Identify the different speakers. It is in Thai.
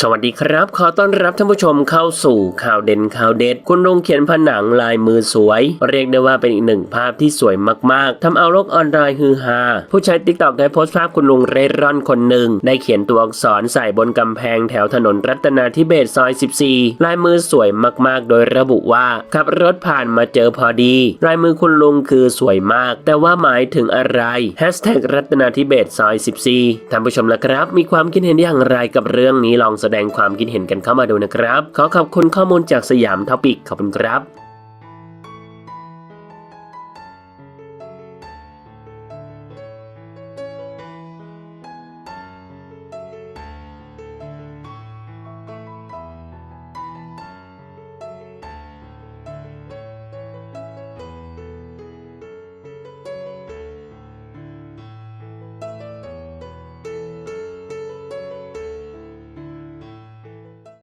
Speaker 1: สวัสดีครับ ขอต้อนรับท่านผู้ชมเข้าสู่ข่าวเด่นข่าวเด็ด คุณลุงเขียนผนังลายมือสวย เรียกได้ว่าเป็นอีกหนึ่งภาพที่สวยมากๆทำเอาโลกออนไลน์ฮือฮา ผู้ใช้ติ๊กต็อกได้โพสต์ภาพคุณลุงเร่ร่อนคนหนึ่ง ได้เขียนตัวอักษรใส่บนกำแพงแถวถนนรัตนาธิเบศซอย 14 ลายมือสวยมากๆ โดยระบุว่าขับรถผ่านมาเจอพอดี ลายมือคุณลุงคือสวยมาก แต่ว่าหมายถึงอะไรแฮชแท็กรัตนาธิเบศซอย 14ท่านผู้ชมละครับ มีความคิดเห็นอย่างไรกับเรื่องนี้ลองแสดงความคิดเห็นกันเข้ามาดูนะครับ ขอขอบคุณข้อมูลจากสยามทอปิกขอบคุณครับ